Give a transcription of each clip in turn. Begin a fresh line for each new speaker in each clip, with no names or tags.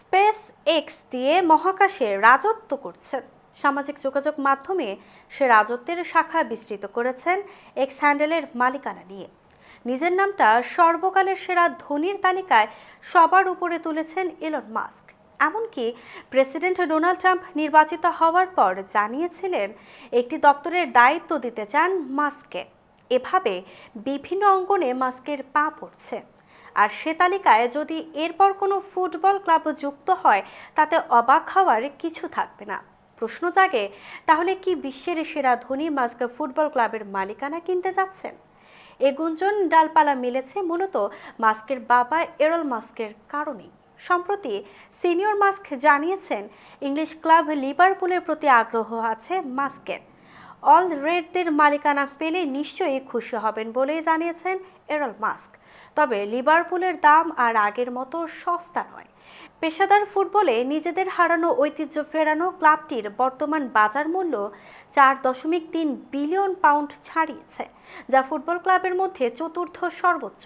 Space x দিয়ে মহাকাশে রাজত্ব করছেন। সামাজিক যোগাযোগ মাধ্যমে সে রাজত্বের শাখা বিস্তৃত করেছেন এক্স হ্যান্ডেলের মালিকানা নিয়ে। নিজের নামটা সর্বকালের সেরা ধনীর তালিকায় সবার উপরে তুলেছেন এলন মাস্ক। এমনকি প্রেসিডেন্ট ডোনাল্ড ট্রাম্প নির্বাচিত হওয়ার পর জানিয়েছিলেন, একটি দপ্তরের দায়িত্ব দিতে চান মাস্ককে। এভাবে বিভিন্ন অঙ্গনে মাস্কের পা পড়ছে। আর সে তালিকায় যদি এরপর কোনো ফুটবল ক্লাব যুক্ত হয়, তাতে অবাক হওয়ার কিছু থাকবে না। প্রশ্ন জাগে, তাহলে কি বিশ্বের সেরা ধনী মাস্ক ফুটবল ক্লাবের মালিকানা কিনতে যাচ্ছেন? এ গুঞ্জন ডালপালা মিলেছে মূলত মাস্কের বাবা এরল মাস্কের কারণেই। সম্প্রতি সিনিয়র মাস্ক জানিয়েছেন, ইংলিশ ক্লাব লিভারপুলের প্রতি আগ্রহ আছে মাস্কের। অল রেডদের মালিকানা পেলে নিশ্চয়ই খুশি হবেন বলেই জানিয়েছেন এরল মাস্ক। তবে লিভারপুলের দাম আর আগের মতো সস্তা নয়। পেশাদার ফুটবলে নিজেদের হারানো ঐতিহ্য ফেরানো ক্লাবটির বর্তমান বাজার মূল্য চার দশমিক তিন বিলিয়ন পাউন্ড ছাড়িয়েছে, যা ফুটবল ক্লাবের মধ্যে চতুর্থ সর্বোচ্চ।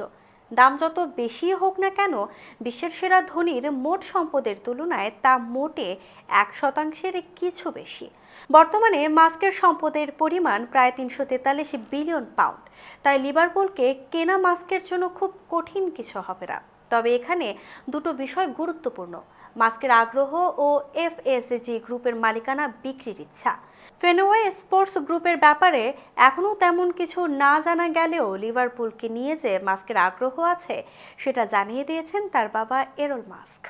দাম যত বেশি হোক না কেন, বিশ্বের সেরা ধনীর মোট সম্পদের তুলনায় তা মোটে এক শতাংশের কিছু বেশি। বর্তমানে মাস্কের সম্পদের পরিমাণ প্রায় তিনশো তেতাল্লিশ বিলিয়ন পাউন্ড। তাই লিভারপুলকে কেনা মাস্কের জন্য খুব কঠিন কিছু হবে না। তবে এখানে দুটো বিষয় গুরুত্বপূর্ণ। মাস্কের আগ্রহ ও এফএসজি গ্রুপের মালিকানা বিক্রির ইচ্ছা। ফেনোয়ে স্পোর্টস গ্রুপের ব্যাপারে এখনও তেমন কিছু না জানা গেলেও লিভারপুলকে নিয়ে যে মাস্কের আগ্রহ আছে, সেটা জানিয়ে দিয়েছেন তার বাবা এরল মাস্ক